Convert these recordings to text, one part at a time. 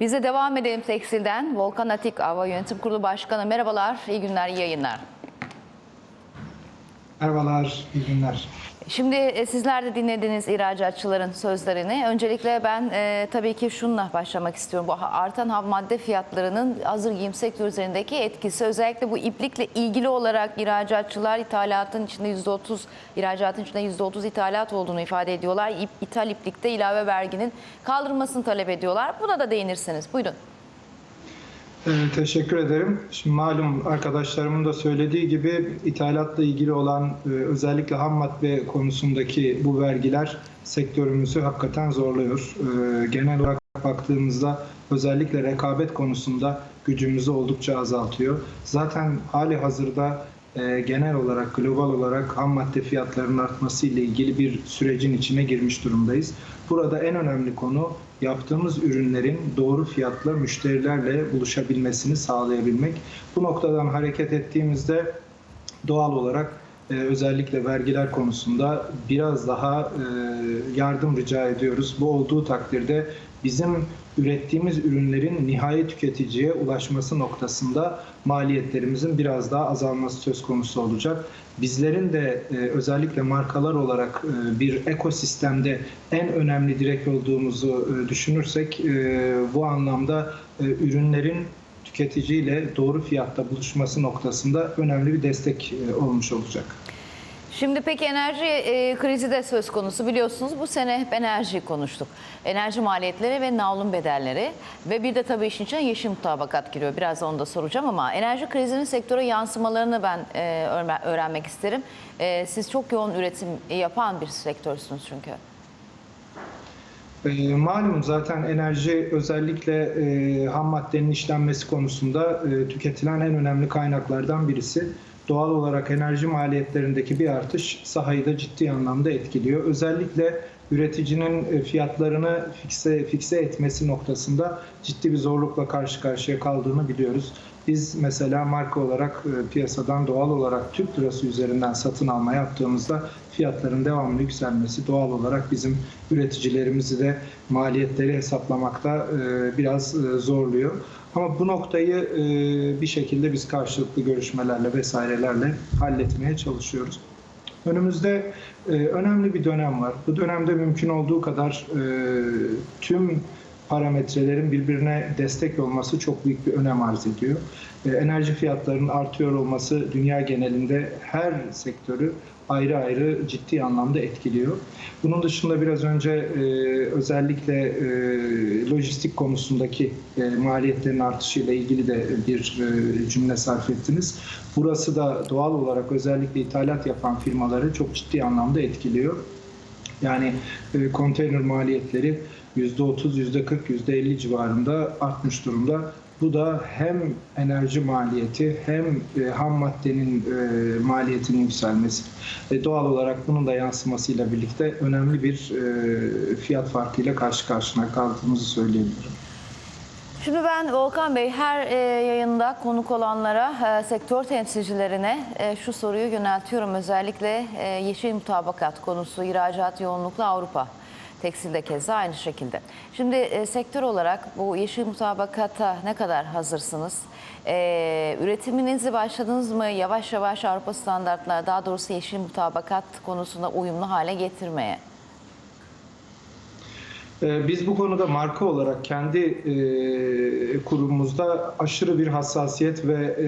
Bize devam edelim tekstilden. Volkan Atik Hava Yönetim Kurulu Başkanı merhabalar, iyi günler, iyi yayınlar. Merhabalar, iyi günler. Şimdi e, sizler de dinlediniz ihracatçıların sözlerini. Öncelikle ben e, tabii ki şununla başlamak istiyorum. Bu artan ham madde fiyatlarının hazır giyim sektörü üzerindeki etkisi özellikle bu iplikle ilgili olarak ihracatçılar ithalatın içinde %30 ihracatın içinde %30 ithalat olduğunu ifade ediyorlar. İp, ithal iplikte ilave verginin kaldırılmasını talep ediyorlar. Buna da değinirsiniz. Buyurun. Teşekkür ederim. Şimdi malum arkadaşlarımın da söylediği gibi ithalatla ilgili olan e, özellikle ham madde konusundaki bu vergiler sektörümüzü hakikaten zorluyor. Ee, genel olarak baktığımızda özellikle rekabet konusunda gücümüzü oldukça azaltıyor. Zaten hali hazırda e, genel olarak global olarak ham madde fiyatlarının artması ile ilgili bir sürecin içine girmiş durumdayız. Burada en önemli konu yaptığımız ürünlerin doğru fiyatla müşterilerle buluşabilmesini sağlayabilmek. Bu noktadan hareket ettiğimizde doğal olarak e, özellikle vergiler konusunda biraz daha e, yardım rica ediyoruz. Bu olduğu takdirde bizim ürettiğimiz ürünlerin nihai tüketiciye ulaşması noktasında maliyetlerimizin biraz daha azalması söz konusu olacak. Bizlerin de e, özellikle markalar olarak e, bir ekosistemde en önemli direk olduğumuzu e, düşünürsek bu anlamda ürünlerin tüketiciyle doğru fiyatta buluşması noktasında önemli bir destek olmuş olacak. Şimdi peki enerji e, krizi de söz konusu biliyorsunuz bu sene hep enerji konuştuk. Enerji maliyetleri ve navlun bedelleri ve bir de tabii işin içine yeşil mutabakat giriyor. Biraz da onu da soracağım ama enerji krizinin sektöre yansımalarını ben e, öğrenme- öğrenmek isterim. E, siz çok yoğun üretim yapan bir sektörsünüz çünkü. E, malum zaten enerji özellikle e, ham maddenin işlenmesi konusunda e, tüketilen en önemli kaynaklardan birisi. Doğal olarak enerji maliyetlerindeki bir artış sahayı da ciddi anlamda etkiliyor. Özellikle üreticinin e, fiyatlarını fikse, fikse etmesi noktasında ciddi bir zorlukla karşı karşıya kaldığını biliyoruz. Biz mesela marka olarak e, piyasadan doğal olarak Türk lirası üzerinden satın alma yaptığımızda fiyatların devamlı yükselmesi doğal olarak bizim üreticilerimizi de maliyetleri hesaplamakta e, biraz zorluyor. Ama bu noktayı e, bir şekilde biz karşılıklı görüşmelerle vesairelerle halletmeye çalışıyoruz. Önümüzde e, önemli bir dönem var. Bu dönemde mümkün olduğu kadar e, tüm parametrelerin birbirine destek olması çok büyük bir önem arz ediyor. E, enerji fiyatlarının artıyor olması dünya genelinde her sektörü ayrı ayrı ciddi anlamda etkiliyor. Bunun dışında biraz önce e, özellikle e, lojistik konusundaki e, maliyetlerin artışıyla ilgili de bir cümle sarf ettiniz. Burası da doğal olarak özellikle ithalat yapan firmaları çok ciddi anlamda etkiliyor. Yani konteyner maliyetleri %30, %40, %50 civarında artmış durumda. Bu da hem enerji maliyeti hem e, ham maddenin e, maliyetinin yükselmesi. E, doğal olarak bunun da yansımasıyla birlikte önemli bir e, fiyat farkıyla karşı karşına kaldığımızı söyleyebilirim. Şimdi ben Volkan Bey her yayında konuk olanlara, sektör temsilcilerine şu soruyu yöneltiyorum. Özellikle yeşil mutabakat konusu, ihracat yoğunluklu Avrupa. Tekstilde keza aynı şekilde. Şimdi e, sektör olarak bu yeşil mutabakata ne kadar hazırsınız? E, üretiminizi başladınız mı yavaş yavaş Avrupa standartları, daha doğrusu yeşil mutabakat konusunda uyumlu hale getirmeye? Ee, Biz bu konuda marka olarak kendi e, kurumumuzda aşırı bir hassasiyet ve e,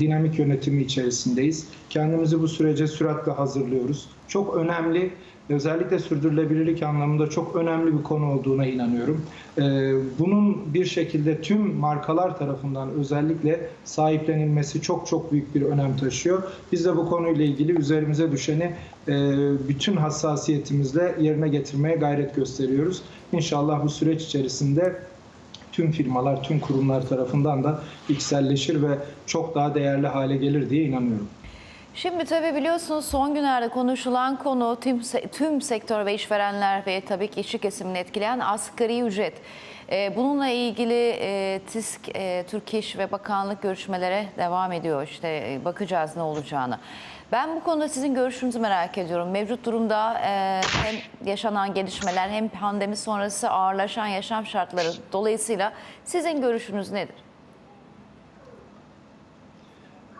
dinamik yönetimi içerisindeyiz. Kendimizi bu sürece süratle hazırlıyoruz. Çok önemli, özellikle sürdürülebilirlik anlamında çok önemli bir konu olduğuna inanıyorum. Ee, Bunun bir şekilde tüm markalar tarafından özellikle sahiplenilmesi çok çok büyük bir önem taşıyor. Biz de bu konuyla ilgili üzerimize düşeni e, bütün hassasiyetimizle yerine getirmeye gayret gösteriyoruz. İnşallah bu süreç içerisinde tüm firmalar, tüm kurumlar tarafından da içselleşir ve çok daha değerli hale gelir diye inanıyorum. Şimdi tabii biliyorsunuz son günlerde konuşulan konu tüm, tüm sektör ve işverenler ve tabii ki işçi kesimini etkileyen asgari ücret. Ee, Bununla ilgili e, TİSK, e, Türk İş ve Bakanlık görüşmelere devam ediyor. İşte e, bakacağız ne olacağını. Ben bu konuda sizin görüşünüzü merak ediyorum. Mevcut durumda e, hem yaşanan gelişmeler hem pandemi sonrası ağırlaşan yaşam şartları dolayısıyla sizin görüşünüz nedir?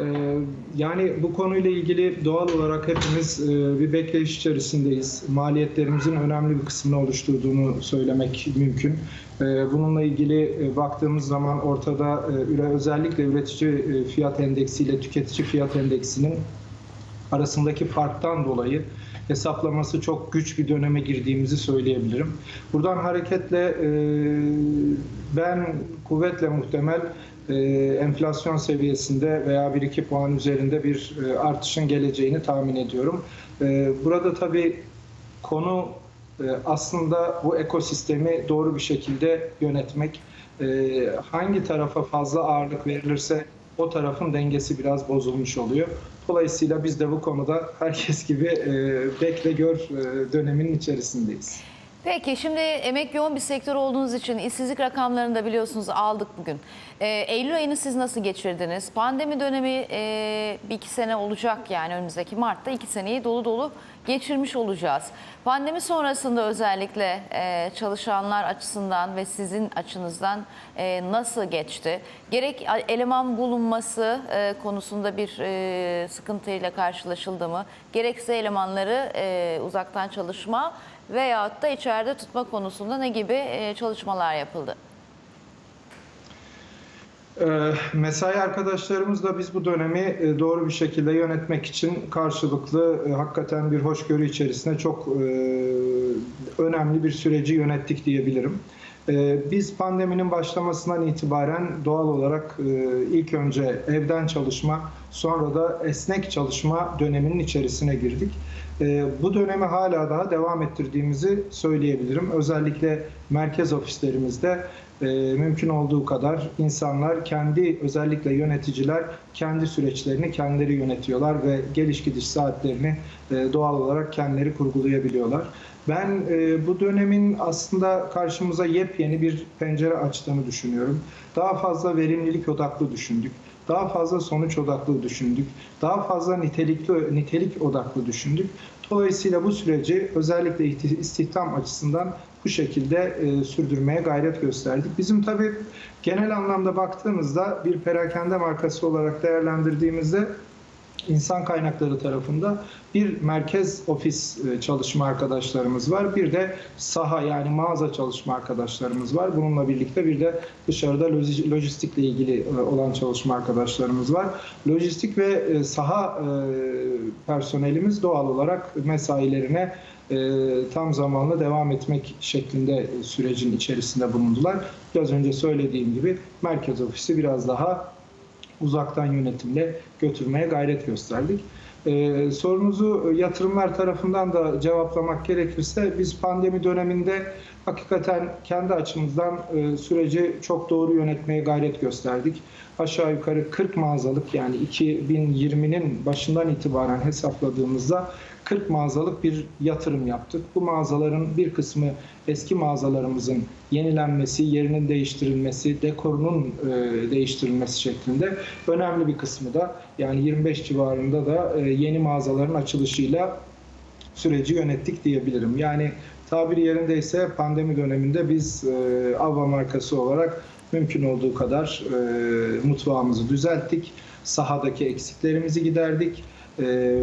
Ee, Yani bu konuyla ilgili doğal olarak hepimiz e, bir bekleyiş içerisindeyiz. Maliyetlerimizin önemli bir kısmını oluşturduğunu söylemek mümkün. Ee, Bununla ilgili e, baktığımız zaman ortada e, özellikle üretici fiyat endeksi ile tüketici fiyat endeksinin arasındaki farktan dolayı hesaplaması çok güç bir döneme girdiğimizi söyleyebilirim. Buradan hareketle ben kuvvetle muhtemel e, enflasyon seviyesinde veya 1-2 puan üzerinde bir e, artışın geleceğini tahmin ediyorum. E, Burada tabii konu aslında bu ekosistemi doğru bir şekilde yönetmek. Hangi tarafa fazla ağırlık verilirse o tarafın dengesi biraz bozulmuş oluyor. Dolayısıyla biz de bu konuda herkes gibi bekle gör döneminin içerisindeyiz. Peki şimdi emek yoğun bir sektör olduğunuz için işsizlik rakamlarını da biliyorsunuz aldık bugün. Ee, Eylül ayını siz nasıl geçirdiniz? Pandemi dönemi e, bir iki sene olacak yani önümüzdeki Mart'ta iki seneyi dolu dolu geçirmiş olacağız. Pandemi sonrasında özellikle e, çalışanlar açısından ve sizin açınızdan e, nasıl geçti? Gerek eleman bulunması e, konusunda bir e, sıkıntıyla karşılaşıldı mı? Gerekse elemanları e, uzaktan çalışma veyahut da içeride tutma konusunda ne gibi e, çalışmalar yapıldı? Ee, Mesai arkadaşlarımızla biz bu dönemi e, doğru bir şekilde yönetmek için karşılıklı e, hakikaten bir hoşgörü içerisinde çok önemli bir süreci yönettik diyebilirim. Biz pandeminin başlamasından itibaren doğal olarak ilk önce evden çalışma sonra da esnek çalışma döneminin içerisine girdik. E, Bu dönemi hala daha devam ettirdiğimizi söyleyebilirim. Özellikle merkez ofislerimizde e, mümkün olduğu kadar insanlar kendi özellikle yöneticiler kendi süreçlerini kendileri yönetiyorlar ve geliş gidiş saatlerini e, doğal olarak kendileri kurgulayabiliyorlar. Ben e, bu dönemin aslında karşımıza yepyeni bir pencere açtığını düşünüyorum. Daha fazla verimlilik odaklı düşündük. Daha fazla sonuç odaklı düşündük. Daha fazla nitelikli nitelik odaklı düşündük. Dolayısıyla bu süreci özellikle istihdam açısından bu şekilde e, sürdürmeye gayret gösterdik. Bizim tabii genel anlamda baktığımızda bir perakende markası olarak değerlendirdiğimizde insan kaynakları tarafında bir merkez ofis e, çalışma arkadaşlarımız var. Bir de saha yani mağaza çalışma arkadaşlarımız var. Bununla birlikte bir de dışarıda loji- lojistikle ilgili e, olan çalışma arkadaşlarımız var. Lojistik ve e, saha personelimiz doğal olarak mesailerine tam zamanlı devam etmek şeklinde sürecin içerisinde bulundular. Biraz önce söylediğim gibi merkez ofisi biraz daha uzaktan yönetimle götürmeye gayret gösterdik. Ee, sorunuzu yatırımlar tarafından da cevaplamak gerekirse biz pandemi döneminde hakikaten kendi açımızdan e, süreci çok doğru yönetmeye gayret gösterdik. Aşağı yukarı 40 mağazalık yani 2020'nin başından itibaren hesapladığımızda 40 mağazalık bir yatırım yaptık. Bu mağazaların bir kısmı eski mağazalarımızın yenilenmesi, yerinin değiştirilmesi, dekorunun e, değiştirilmesi şeklinde önemli bir kısmı da yani 25 civarında da e, yeni mağazaların açılışıyla süreci yönettik diyebilirim. Yani tabiri yerindeyse pandemi döneminde biz e, Avva markası olarak mümkün olduğu kadar e, mutfağımızı düzelttik. Sahadaki eksiklerimizi giderdik. E,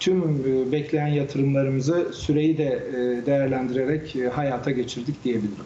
tüm e, bekleyen yatırımlarımızı süreyi de e, değerlendirerek e, hayata geçirdik diyebilirim.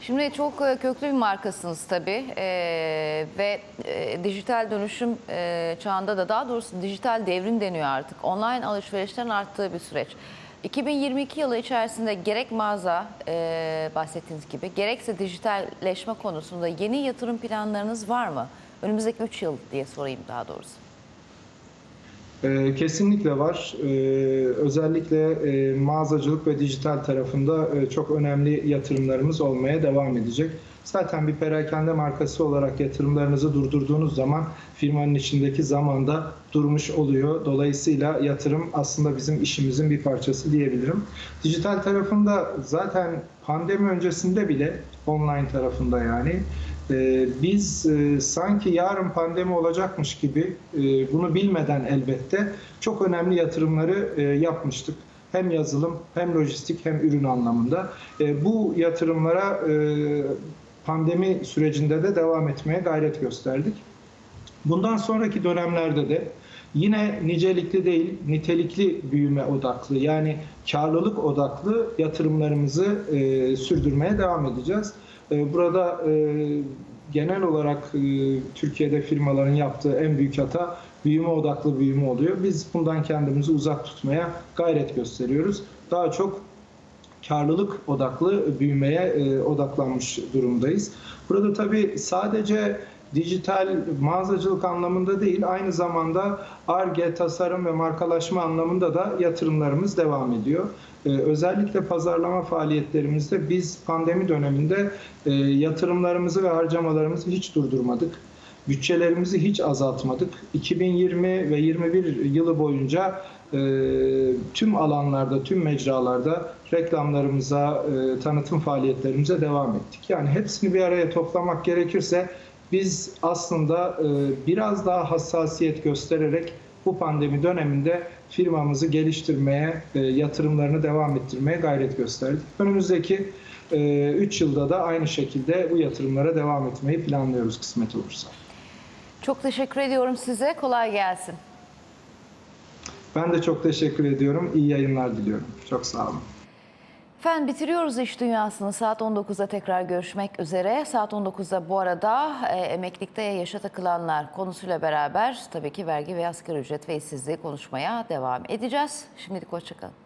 Şimdi çok köklü bir markasınız tabii E, ve e, dijital dönüşüm e, çağında da daha doğrusu dijital devrim deniyor artık. Online alışverişlerin arttığı bir süreç. 2022 yılı içerisinde gerek mağaza e, bahsettiğiniz gibi gerekse dijitalleşme konusunda yeni yatırım planlarınız var mı? Önümüzdeki 3 yıl diye sorayım daha doğrusu. Ee, Kesinlikle var. Ee, Özellikle e, mağazacılık ve dijital tarafında e, çok önemli yatırımlarımız olmaya devam edecek. Zaten bir perakende markası olarak yatırımlarınızı durdurduğunuz zaman firmanın içindeki zamanda durmuş oluyor. Dolayısıyla yatırım aslında bizim işimizin bir parçası diyebilirim. Dijital tarafında zaten pandemi öncesinde bile online tarafında yani ee, biz e, sanki yarın pandemi olacakmış gibi e, bunu bilmeden elbette çok önemli yatırımları e, yapmıştık. Hem yazılım hem lojistik hem ürün anlamında. E, bu yatırımlara e, pandemi sürecinde de devam etmeye gayret gösterdik. Bundan sonraki dönemlerde de yine nicelikli değil, nitelikli büyüme odaklı yani karlılık odaklı yatırımlarımızı e, sürdürmeye devam edeceğiz. E, burada e, genel olarak e, Türkiye'de firmaların yaptığı en büyük hata büyüme odaklı büyüme oluyor. Biz bundan kendimizi uzak tutmaya gayret gösteriyoruz. Daha çok karlılık odaklı büyümeye e, odaklanmış durumdayız. Burada tabii sadece dijital mağazacılık anlamında değil, aynı zamanda ARGE, tasarım ve markalaşma anlamında da yatırımlarımız devam ediyor. Ee, özellikle pazarlama faaliyetlerimizde biz pandemi döneminde e, yatırımlarımızı ve harcamalarımızı hiç durdurmadık. Bütçelerimizi hiç azaltmadık. 2020 ve 21 yılı boyunca e, tüm alanlarda, tüm mecralarda reklamlarımıza, e, tanıtım faaliyetlerimize devam ettik. Yani hepsini bir araya toplamak gerekirse biz aslında e, biraz daha hassasiyet göstererek bu pandemi döneminde firmamızı geliştirmeye, e, yatırımlarını devam ettirmeye gayret gösterdik. Önümüzdeki 3 yılda da aynı şekilde bu yatırımlara devam etmeyi planlıyoruz kısmet olursa. Çok teşekkür ediyorum size. Kolay gelsin. Ben de çok teşekkür ediyorum. İyi yayınlar diliyorum. Çok sağ olun. Efendim bitiriyoruz iş dünyasını. Saat 19'da tekrar görüşmek üzere. Saat 19'da bu arada e, emeklilikte yaşa takılanlar konusuyla beraber tabii ki vergi ve asgari ücret ve işsizliği konuşmaya devam edeceğiz. Şimdilik hoşçakalın.